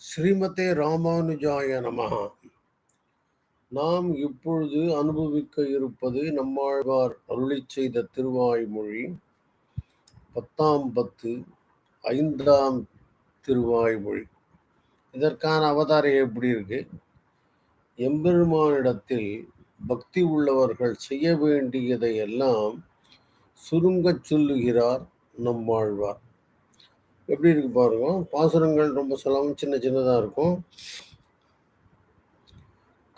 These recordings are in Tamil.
ஸ்ரீமதே ராமானுஜாய நமகா நாம் இப்பொழுது அனுபவிக்க இருப்பது நம்மாழ்வார் அருளி செய்த திருவாய்மொழி பத்தாம் பத்து ஐந்தாம் திருவாய்மொழி. இதற்கான அவதாரம் எப்படி இருக்கு? எம்பெருமானிடத்தில் பக்தி உள்ளவர்கள் செய்ய வேண்டியதை எல்லாம் சுருங்கச் சொல்லுகிறார் நம்மாழ்வார். எப்படி இருக்கு பாருங்க. பாசுரங்கள் ரொம்ப சொல்லாம சின்ன சின்னதாக இருக்கும்.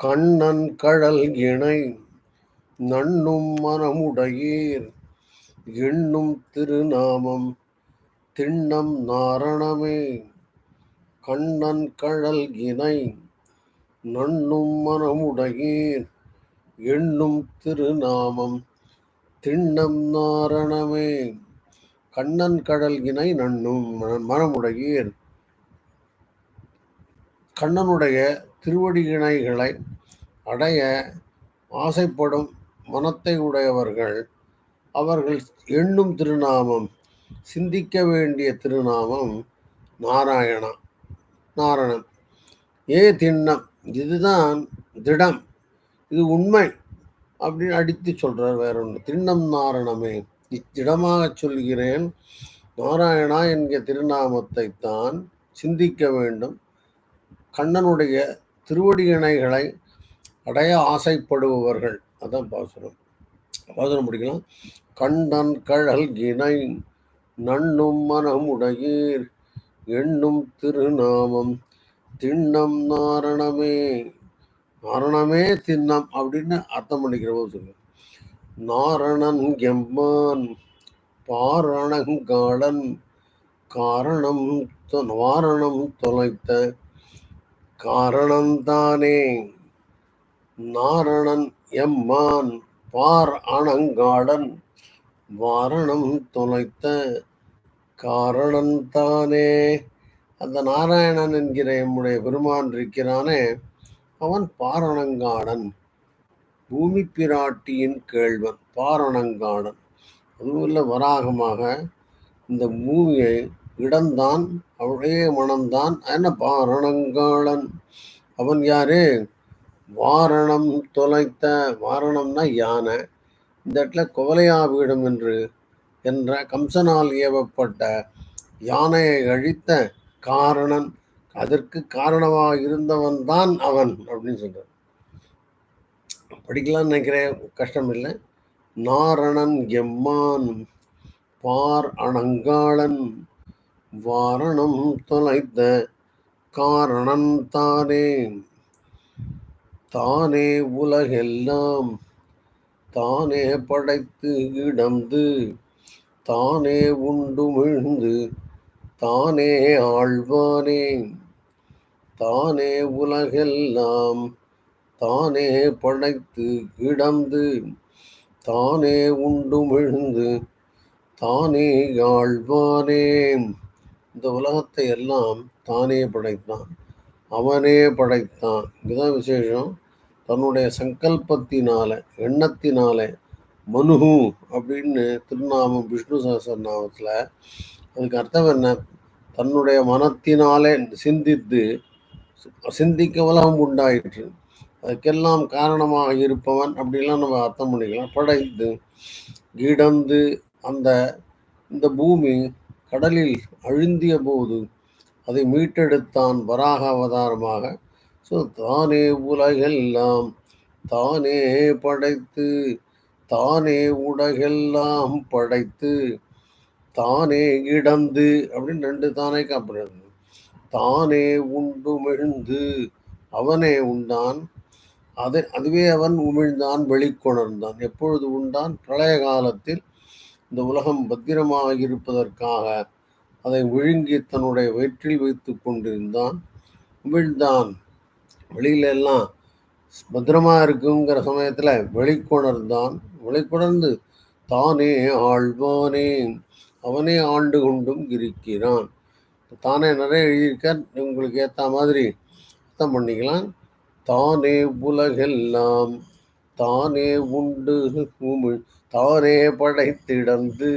கண்ணன் கடல் இணை நண்ணும் மனமுடையீர் எண்ணும் திருநாமம் திண்ணம் நாரணமே கண்ணன் கழல் இணை நண்ணும் மனமுடையீர் எண்ணும் திருநாமம் திண்ணம் நாரணமே. கண்ணன் கடல் இணை நண்ணும் மன- மனமுடையீர். கண்ணனுடைய திருவடி இணைகளை அடைய ஆசைப்படும் மனத்தை உடையவர்கள் அவர்கள் எண்ணும் திருநாமம் சிந்திக்க வேண்டிய திருநாமம் நாராயணா நாரணன் ஏ திண்ணம் இதுதான் திடம் இது உண்மை அப்படின்னு அடித்து சொல்கிறார் வேற ஒன்று திண்ணம் நாரணமே. இத்திடமாக சொல்கிறேன். நாராயணா என்கிற திருநாமத்தை தான் சிந்திக்க வேண்டும். கண்ணனுடைய திருவடியணைகளை அடைய ஆசைப்படுபவர்கள். அதான் பாசுரம். பாசுரம் படிக்கலாம் கண்ணன் கழல் இணை நண்ணும் மனமுடையீர் எண்ணும் திருநாமம் திண்ணம் நாரணமே நாரணமே திண்ணம் அப்படின்னு அர்த்தம் பண்ணிக்கிற போது நாரணன் எம்மான் பாரணங்காளன் காரணம் தொ- வாரணம் தொலைத்த காரணந்தானே. நாரணன் எம்மான் பார் அணங்காடன் வாரணம் தொலைத்த காரணந்தானே. அந்த நாராயணன் என்கிற எம்முடைய பெருமான் இருக்கிறானே அவன் பாரணங்காடன் பூமி பிராட்டியின் கேள்வன். பாரணங்காடன் அதுவும் இல்லை வராகமாக இந்த பூமியை இடம்தான் அவளுடைய மனம்தான் என்ன பாரணங்காளன் அவன் யாரு? வாரணம் தொலைத்த வாரணம்னா யானை. இந்த இடத்துல குவலையாவிடம் என்று என்ற கம்சனால் ஏவப்பட்ட யானையை அழித்த காரணன் அதற்கு காரணமாக இருந்தவன் தான் அவன் அப்படின்னு சொல்கிறான் படிக்கலாம்னு நினைக்கிறேன் கஷ்டம் இல்லை நாரணன் எம்மான் பார் அணங்காளன் வாரணம் தொலைத்த காரணம் தானே. தானே உலகெல்லாம் தானே படைத்து இடந்து தானே உண்டு மிழ்ந்து தானே ஆழ்வானே. தானே உலகெல்லாம் தானே படைத்து கிடந்து தானே உண்டு மிழ்ந்து தானே ஆழ்வானே. இந்த உலகத்தை எல்லாம் தானே படைத்தான் அவனே படைத்தான். இதுதான் விசேஷம். தன்னுடைய சங்கல்பத்தினால எண்ணத்தினால மனுஹு அப்படின்னு திருநாமம் விஷ்ணு சகசரநாமத்தில் அதுக்கு அர்த்தம் என்ன? தன்னுடைய மனத்தினாலே சிந்தித்து சிந்திக்க உலகம் உண்டாயிற்று. அதுக்கெல்லாம் காரணமாக இருப்பவன் அப்படிலாம் நம்ம அர்த்தம் பண்ணிக்கலாம். படைந்து கிடந்து அந்த இந்த பூமி கடலில் அழுந்திய போது அதை மீட்டெடுத்தான் வராக அவதாரமாக ஸோ தானே உலகெல்லாம் தானே படைத்து தானே உலகெல்லாம் படைத்து தானே இடந்து அப்படின்னு ரெண்டு தானே காப்பிடுறது தானே உண்டு மெழுந்து அவனே உண்டான் அது அதுவே அவன் உமிழ்ந்தான் வெளிக்கொணர்ந்தான். எப்பொழுது உண்டான்? பிரளய காலத்தில் இந்த உலகம் பத்திரமாக இருப்பதற்காக அதை விழுங்கி தன்னுடைய வயிற்றில் வைத்து கொண்டிருந்தான். உமிழ்ந்தான். வெளியில எல்லாம் பத்திரமா இருக்குங்கிற சமயத்தில் வெளிக்கொணர்ந்தான். வெளிக்கொணர்ந்து தானே ஆழ்வானே அவனே ஆண்டு கொண்டும் இருக்கிறான். தானே நிறைய எழுதியிருக்கார். உங்களுக்கு ஏற்ற மாதிரி அர்த்தம் பண்ணிக்கலாம். தானே உலகெல்லாம் தானே உண்டு உமிழ் தானே படைத்திடந்து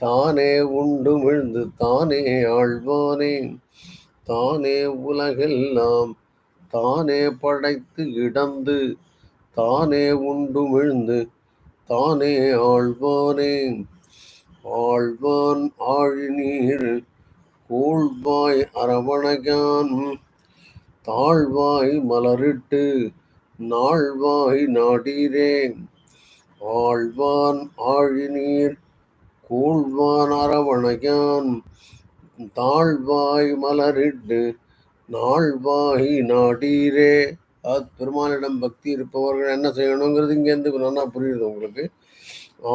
தானே உண்டு மிழ்ந்து தானே ஆழ்வானே தானே உலகெல்லாம் தானே படைத்து இடந்து தானே உண்டு விழுந்து தானே ஆழ்வானே ஆழ்வான் ஆழிநீர் கூழ்வாய் அரவணகான் தாழ்வாய் மலரிட்டு நாழ்வாய் நாடீரே ஆழ்வான் ஆழிநீர் கூழ்வான் அரவணையான். தாழ்வாய் மலரிட்டு நாழ்வாய் நாடீரே அது பெருமானிடம் பக்தி இருப்பவர்கள் என்ன செய்யணுங்கிறது இங்கேருந்து நல்லா புரியுது உங்களுக்கு.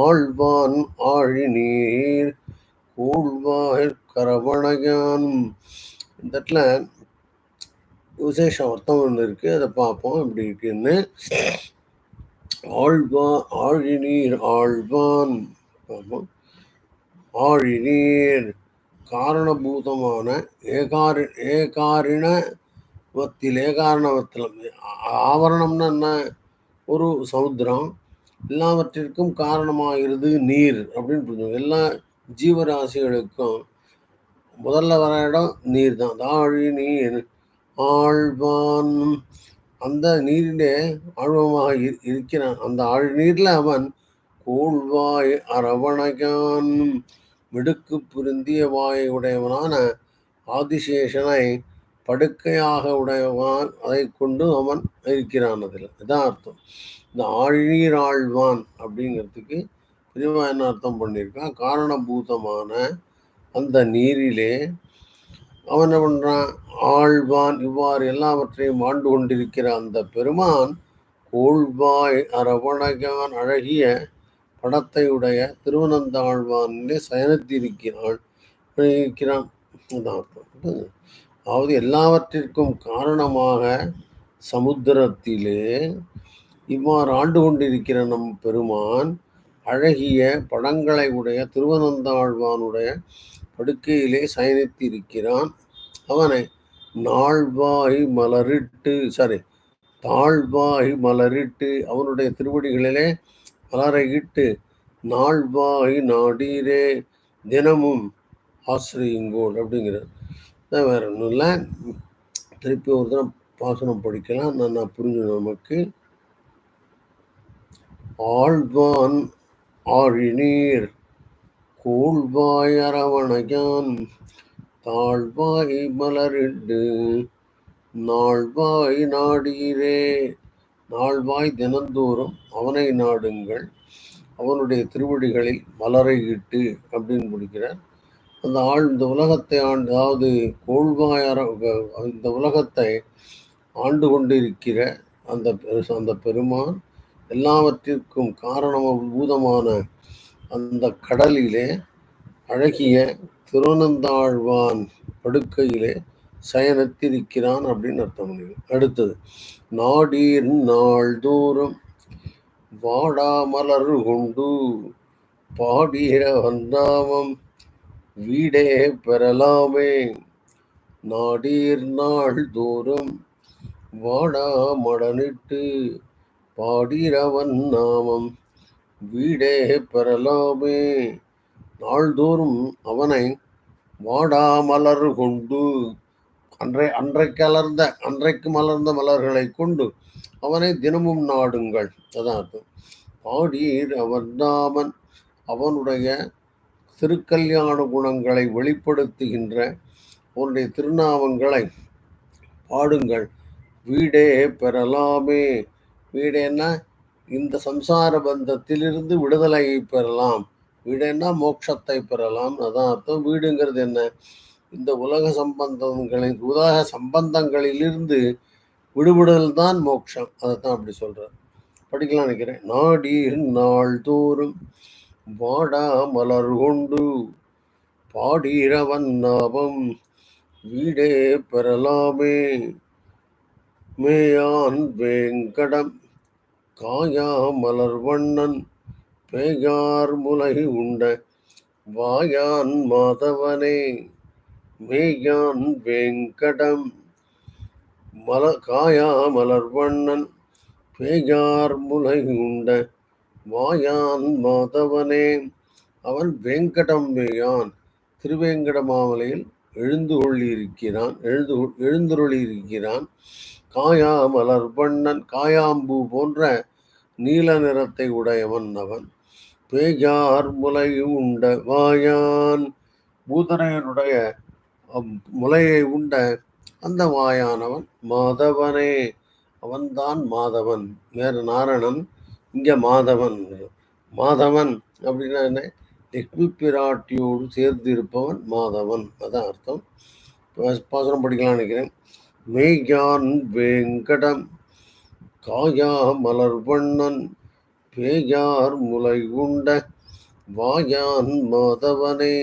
ஆழ்வான் ஆழிநீர் கூழ்வாய் கரவணையான். இந்த இடத்துல விசேஷ அர்த்தம் ஒன்று இருக்கு. அதை பார்ப்போம் இப்படி இருக்குன்னு. ஆழ்வா ஆழிநீர் ஆழ்வான். பார்ப்போம் ஆழிநீர். காரணபூதமான ஏகாரி ஏகாரிணவத்தில் ஏகாரணவத்தில் ஆவரணம்னா என்ன? ஒரு சமுத்திரம். எல்லாவற்றிற்கும் காரணமாகிறது நீர் அப்படின்னு புரிஞ்சுக்கணும் எல்லா ஜீவராசிகளுக்கும் முதல்ல வர இடம் நீர் தான் தாழி நீர் ஆழ்வான். அந்த நீரிலே ஆழ்வமாக இரு- இருக்கிறான். அந்த ஆழ் அவன் கோள்வாய் அரவணையான் மிடுக்கு புரிந்திய வாய் உடையவனான ஆதிசேஷனை படுக்கையாக உடையவன் அதை கொண்டு அவன் இருக்கிறான் அதில். இதான் அர்த்தம். இந்த ஆழ்நீர் ஆழ்வான் அப்படிங்கிறதுக்கு பெரியவா என்ன அர்த்தம் பண்ணியிருக்கான்? காரணபூதமான அந்த நீரிலே அவன் என்ன பண்ணுறான் ஆழ்வான் இவ்வாறு எல்லாவற்றையும் ஆண்டு கொண்டிருக்கிற அந்த பெருமான் கோள்வாய் அரவணகான் அழகிய படத்தையுடைய திருவனந்த திருவனந்தாழ்வானிலே சயனத்திருக்கிறாள். இருக்கிறான் அதான் அர்த்தம் அதாவது எல்லாவற்றிற்கும் காரணமாக சமுத்திரத்திலே இவ்வாறு ஆண்டு கொண்டிருக்கிற நம் பெருமான் அழகிய படங்களை உடைய திருவனந்தாழ்வானுடைய படுக்கையிலே சயனித்திருக்கிறான். அவனை நாள்வாய் மலரிட்டு சாரி தாழ்வாய் மலரிட்டு அவனுடைய திருவடிகளிலே மலரையிட்டு நாள்வாய் நாடீரே தினமும் ஆசிரியுங்கோள் அப்படிங்கிறார். வேற ஒன்றும் இல்லை. திருப்பி ஒரு தினம் பாசனம் படிக்கலாம். நான் நான் புரிஞ்சு நமக்கு. ஆழ்வான் ஆழிநீர் கூழ்வாய் அரவணையான் தாழ்வாய் மலரிட்டு நாள்வாய் நாடீரே நாள்வாய் தினந்தோறும் அவனை நாடுங்கள் அவனுடைய திருவடிகளில் மலரை இட்டு அப்படின்னு முடிக்கிறார். அந்த ஆள் இந்த உலகத்தை ஆண்டு அதாவது கோள்வாய் இந்த உலகத்தை ஆண்டு கொண்டிருக்கிற அந்த அந்த பெருமான் எல்லாவற்றிற்கும் காரணபூதமான அந்த கடலிலே அழகிய திருவனந்தாழ்வான் படுக்கையிலே சயனத்திருக்கிறான் அப்படின்னு அர்த்தம் பண்ணிக்கணும். அடுத்தது நாடீர் நாள்தோறும் வாடாமலர் கொண்டு பாடிய வந்தாமம் வீடே பெறலாமே நாடீர் நாள்தோறும் வாடா மடனிட்டு பாடிரவன் நாமம் வீடே பெறலாமே. நாள்தோறும் அவனை வாடாமலர் கொண்டு அன்றை அன்றைக்கு அலர்ந்த அன்றைக்கு மலர்ந்த மலர்களை கொண்டு அவனை தினமும் நாடுங்கள். அதான் அர்த்தம். பாடீர் அவர்தாமன் அவனுடைய திருக்கல்யாண குணங்களை வெளிப்படுத்துகின்ற அவனுடைய திருநாமங்களை பாடுங்கள். வீடே பெறலாமே. வீடேன்னா இந்த சம்சார பந்தத்திலிருந்து விடுதலையை பெறலாம். வீடுன்னா மோட்சத்தை பெறலாம். அதான் அர்த்தம். வீடுங்கிறது என்ன? இந்த உலக சம்பந்தங்களின் உலக சம்பந்தங்களிலிருந்து விடுபடுதல் தான் மோட்சம். அதைத்தான் அப்படி சொல்கிறார் படிக்கலாம் நினைக்கிறேன். நாள் நாள்தோறும் வாடா மலர் கொண்டு பாடீரவன் நாபம் வீடே பெறலாமே. மேயான் வேங்கடம் காயா மலர் வண்ணன் பேயார் முலை உண்ட வாயான் மாதவனே மேயான் வேங்கடம். மல காயா மலர் வண்ணன் பேயார் முலை உண்ட வாயான் மாதவனே அவன் வேங்கடம் மேயான் திருவேங்கட மாமலையில் எழுந்து கொள்ளியிருக்கிறான் எழுந்து எழுந்துருளியிருக்கிறான். காயா மலர் பண்ணன் காயாம்பூ போன்ற நீல நிறத்தை உடையவன் அவன். பேஜார் முலை உண்ட வாயான். பூதனையனுடைய முலையை உண்ட அந்த வாயானவன் மாதவனே. அவன்தான் மாதவன். வேறு நாரணன் இங்கே மாதவன். மாதவன் அப்படின்னா என்ன? லக்ஷ்மி பிராட்டியோடு சேர்ந்து இருப்பவன் மாதவன். அதான் அர்த்தம். பாசனம் படிக்கலாம் நினைக்கிறேன். மெய்யான் வேங்கடம் காயா மலர் வண்ணன் பேயார் முலை உண்ட வாயான் மாதவனே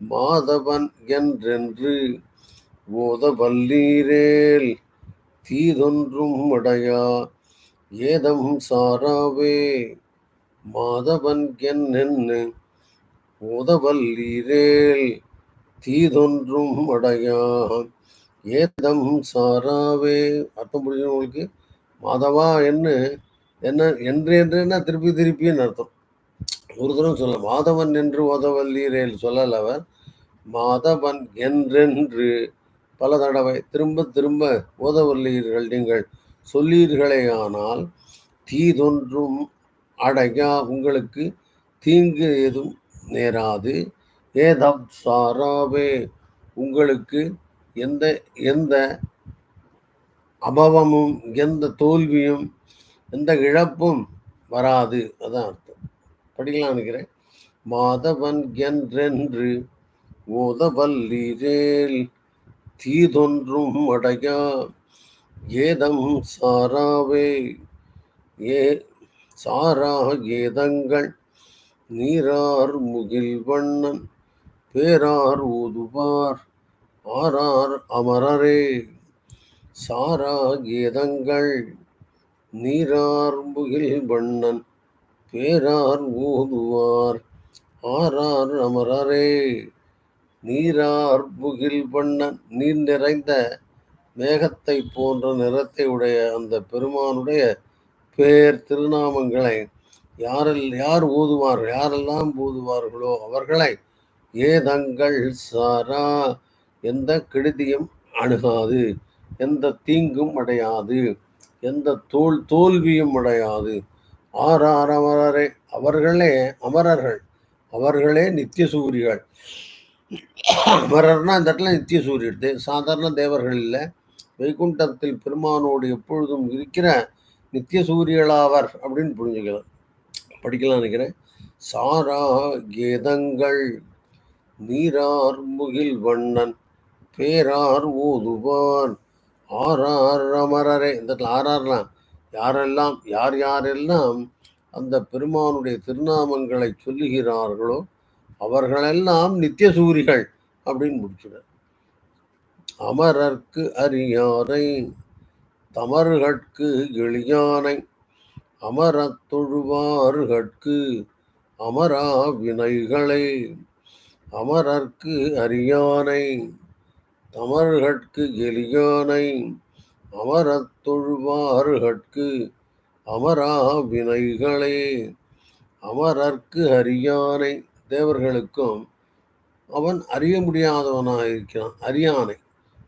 மாதவன் என்றென்று ஓதவல்லீரேல் தீதொன்றும் அடையா ஏதம் சாராவே மாதவன் என்னென்னு ஓதவல்லீரேல் தீதொன்றும் அடையா. ஏதம் சாராவே. அர்த்தம் புரியும் உங்களுக்கு? மாதவா என்ன? என்ன என்று என்றுன்னா திருப்பி திருப்பின்னு அர்த்தம். ஒரு தரம் சொல்ல மாதவன் என்று உதவல்லீரேல் சொல்லல அவர். மாதவன் என்றென்று பல தடவை திரும்ப திரும்ப ஓதவல்லீர்கள் நீங்கள் சொல்லீர்களே ஆனால் தீதொன்றும் அடையா உங்களுக்கு தீங்கு எதுவும் நேராது. ஏதம் சாராவே உங்களுக்கு எந்த எந்த அபவமும் எந்த தோல்வியும் எந்த இழப்பும் வராது. அதான் அர்த்தம். படிக்கலாம் நினைக்கிறேன். மாதவன் என்றென்று ஓதவல்லீரேல் தீதொன்றும் அடையா ஏதம் சாராவே ஏ சாரா ஏதங்கள் நீரார் முகில் வண்ணன் பேரார் ஊதுவார் ஆரார் அமரரே சாரா கீதங்கள் நீரார்புகில் வண்ணன் பேரார் ஊதுவார். ஆரார் அமரரே நீரார்புகில் வண்ணன் நீர் நிறைந்த மேகத்தை போன்ற நிறத்தை உடைய அந்த பெருமானுடைய பேர் திருநாமங்களை யாரில் யார் ஊதுவார்கள் யாரெல்லாம் ஊதுவார்களோ அவர்களை ஏதங்கள் சாரா எந்த கெடுதியும் அணுகாது எந்த தீங்கும் அடையாது எந்த தோல் தோல்வியும் அடையாது. ஆறார் அமரரே அவர்களே அமரர்கள் அவர்களே நித்திய சூரியர்கள் அமரர்னா இந்த இடத்துல நித்திய சூரியர் சாதாரண தேவர்கள் இல்லை. வைகுண்டத்தில் பெருமானோடு எப்பொழுதும் இருக்கிற நித்திய சூரியலாவர் அப்படின்னு புரிஞ்சுக்கலாம் படிக்கலாம் நினைக்கிறேன். சாரா கேதங்கள் நீரார் முகில் வண்ணன் பேரார் ஓதுவான் ஆறார் அமரரே. இந்த ஆறார்லாம் யாரெல்லாம் யார் யாரெல்லாம் அந்த பெருமானுடைய திருநாமங்களை சொல்லுகிறார்களோ அவர்களெல்லாம் நித்திய சூரிகள் அப்படின்னு முடிச்சுட அமரர்க்கு அறியாரை தமர்கட்கு எளியானை அமரத் தொழுவார்கட்கு அமரா வினைகளை அமரர்க்கு அறியானை தமர்கட்கு எளியானை அமரத் தொழுவார்கட்கு அமரா வினைகளே அமரர்க்கு அரியானை தேவர்களுக்கும் அவன் அறிய முடியாதவனாக இருக்கிறான் அரியானை.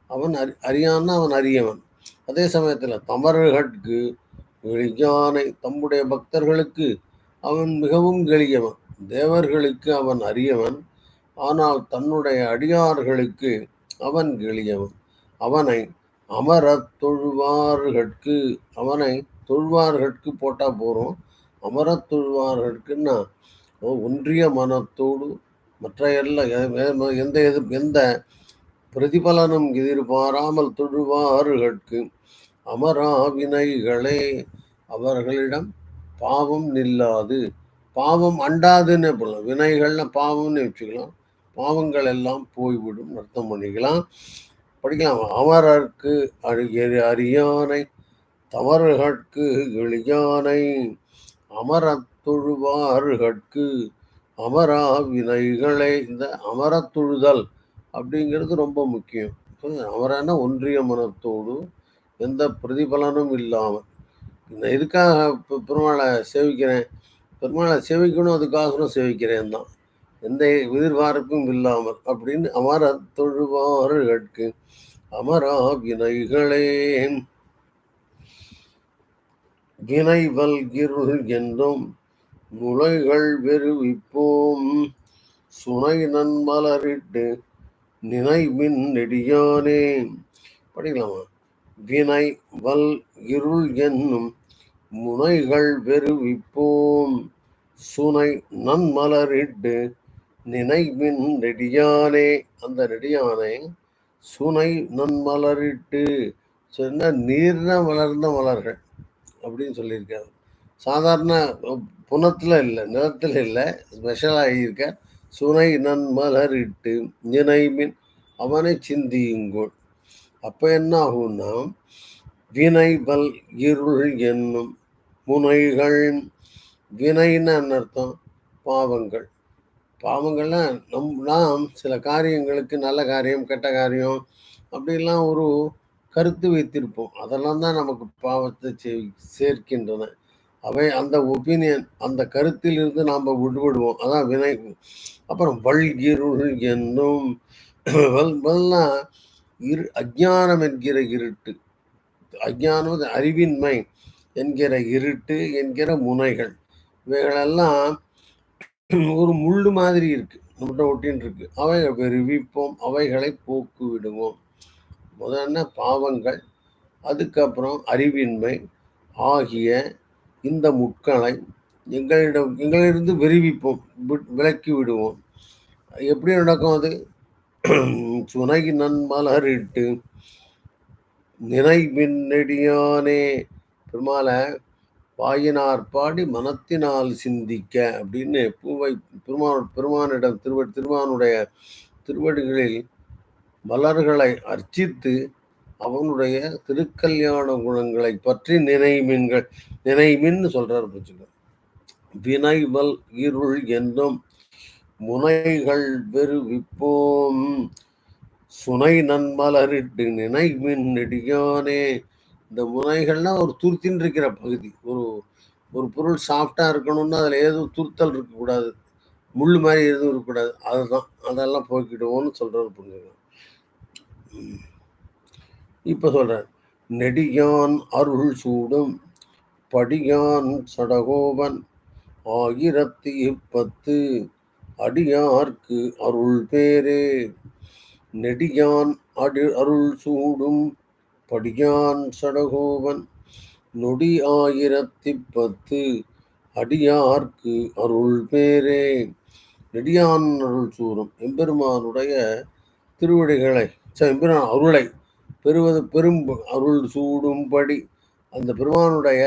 அவன் அறி அறியான்னா அவன் அறியவன் அதே சமயத்தில் தமர்கட்கு எளியானை தம்முடைய பக்தர்களுக்கு அவன் மிகவும் எளியவன் தேவர்களுக்கு அவன் அறியவன் ஆனால் தன்னுடைய அடியார்களுக்கு அவன் எளியவன் அவனை அமர தொழுவார்கட்கு அவனை தொழுவார்கட்கு போட்டால் போகிறோம் அமர தொழுவார்கட்குன்னா ஒன்றிய மனத்தோடு மற்ற எல்லா எந்த எது எந்த பிரதிபலனும் எதிர்பாராமல் தொழுவார்கட்கு அமராவினைகளே அவர்களிடம் பாவம் நில்லாது. பாவம் அண்டாதுன்னு போடலாம். வினைகள்னா பாவம்னு வச்சுக்கலாம். பாவங்கள் எல்லாம் போய்விடும் அர்த்தம் பண்ணிக்கலாம். படிக்கலாம். அமரர்க்கு அரியானை தவறுகட்கு எளியானை அமரத் தொழுவார்கட்கு அமரா வினைகளை இந்த அமரத்தொழுதல் அப்படிங்கிறது ரொம்ப முக்கியம். அமரான ஒன்றிய மனத்தோடு எந்த பிரதிபலனும் இல்லாமல். இந்த எதுக்காக பெருமாளை சேவிக்கிறேன்? பெருமாளை சேவிக்கணும் அதுக்காகவும் சேவிக்கிறேன் தான் எந்த எதிர்பார்ப்பும் இல்லாமல் அப்படின்னு அமர தொழுவார்களுக்கு அமரா வினைகளே வினைவல் இருள் என்றும் முளைகள் வெறுவிப்போம். சுனை நன்மலரிட்டு நினைவின் நெடியானே. படிக்கலாமா? வினை வல் இருள் என்னும் முனைகள் வெறுவிப்போம். சுனை நன்மலரிட்டு நினைவின் நெடியானே அந்த நெடியானை சுனை நன்மலரிட்டு சொன்ன நீர்ன வளர்ந்த மலர்கள் அப்படின்னு சொல்லியிருக்காரு. சாதாரண புனத்தில் இல்லை நிலத்தில் இல்லை ஸ்பெஷலாக இருக்க சுனை நன்மலரிட்டு நினைமின் அவனை சிந்தியுங்கோள் அப்போ என்ன ஆகும்னா வினைவல் இருள் என்னும் முனைகள் வினைன்னு அர்த்தம்? பாவங்கள். பாவங்கள்லாம் நம் நாம் சில காரியங்களுக்கு நல்ல காரியம் கெட்ட காரியம் அப்படிலாம் ஒரு கருத்து வைத்திருப்போம். அதெல்லாம் தான் நமக்கு பாவத்தை சேர்க்கின்றன. அவை அந்த ஒப்பீனியன் அந்த கருத்தில் இருந்து நாம் விடுபடுவோம். அதான் வினை. அப்புறம் வல்கிருள் என்னும் வல்லாம் இரு அஜானம் என்கிற இருட்டு. அஜானம் அறிவின்மை என்கிற இருட்டு என்கிற முனைகள். இவைகளெல்லாம் ஒரு முள்ளு மாதிரி இருக்கு. நம்மகிட்ட ஒட்டின்னு இருக்கு. அவைகளை விரிவிப்போம் அவைகளை போக்கு விடுவோம். முதல்ல பாவங்கள் அதுக்கப்புறம் அறிவின்மை ஆகிய இந்த முட்களை எங்களிடம் எங்களிலிருந்து விரிவிப்போம் விலக்கி விடுவோம். எப்படி நடக்கும் அது? சுனை நன்மலரிட்டு நினை மின்னடியானே பெருமாளை வாயினார் பாடி மனத்தினால் சிந்திக்க அப்படின்னு பூவை பெருமான் பெருமானிடம் திருவ திருமானுடைய திருவடிகளில் மலர்களை அர்ச்சித்து அவனுடைய திருக்கல்யாண குணங்களை பற்றி நினைமின்கள் நினைமின்னு சொல்றார் புச்சுங்க வினைவல் இருள் என்றும் முனைகள் வெறுவிப்போம் சுனை நன்மலரிட்டு நினைமின் நெடியானே இந்த முனைகள்லாம் ஒரு துருத்தின் இருக்கிற பகுதி. ஒரு ஒரு பொருள் சாஃப்டாக இருக்கணும்னா அதில் எதுவும் துருத்தல் இருக்கக்கூடாது. முள் மாதிரி எதுவும் இருக்கக்கூடாது. அதுதான். அதெல்லாம் போய்க்கிடுவோம்னு சொல்கிறது புரிஞ்சுக்கலாம் இப்போ சொல்கிறேன் நெடியான் அருள் சூடும் படியான் சடகோபன் ஆயிரத்தி பத்து அடியார்க்கு அருள் பேரே. நெடியான் அடி அருள் சூடும் படியான் சடகோபன் நொடி ஆயிரத்தி பத்து அடியார்க்கு அருள் பேரே. நெடியான் அருள் சூடும் எம்பெருமானுடைய திருவடிகளை எம்பெருமான் அருளை பெறுவது பெரும் அருள் சூடும்படி. அந்த பெருமானுடைய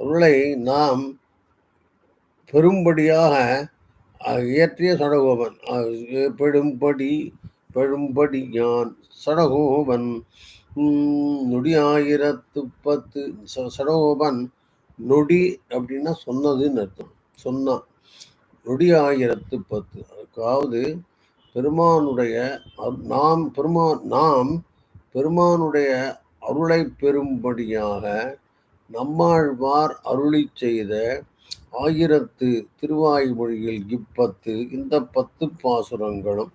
அருளை நாம் பெரும்படியாக இயற்றிய சடகோபன் பெடும்படி பெரும்படி யான் சடகோபன் நொடி ஆயிரத்து பத்து சடகோபன் நொடி அப்படின்னா சொன்னதுன்னு அர்த்தம். சொன்னான் நொடி ஆயிரத்து பத்து அதுக்காவது பெருமானுடைய நாம் பெருமா நாம் பெருமானுடைய அருளை பெறும்படியாக நம்மாழ்வார் அருளி செய்த ஆயிரத்து திருவாய்மொழியில் இப்பத்து இந்த பத்து பாசுரங்களும்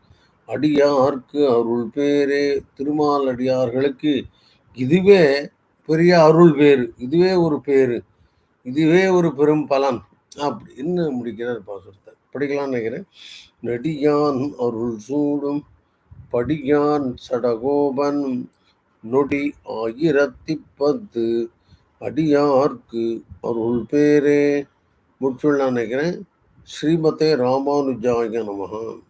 அடியார்க்கு அருள் பேரே திருமாலடியார்களுக்கு இதுவே பெரிய அருள் பேரு. இதுவே ஒரு பேரு. இதுவே ஒரு பெரும் பலன். அப்படின்னு முடிக்கிறார் பாசுரத்தை. படிக்கலாம்னு நினைக்கிறேன். நடியான் அருள் சூடும் படியான் சடகோபன் நொடி ஆயிரத்தி பத்து அடியார்க்கு அருள் பேரே. முற்றுள்ள நினைக்கிறேன். ஸ்ரீமதே ராமானுஜாய நமகான்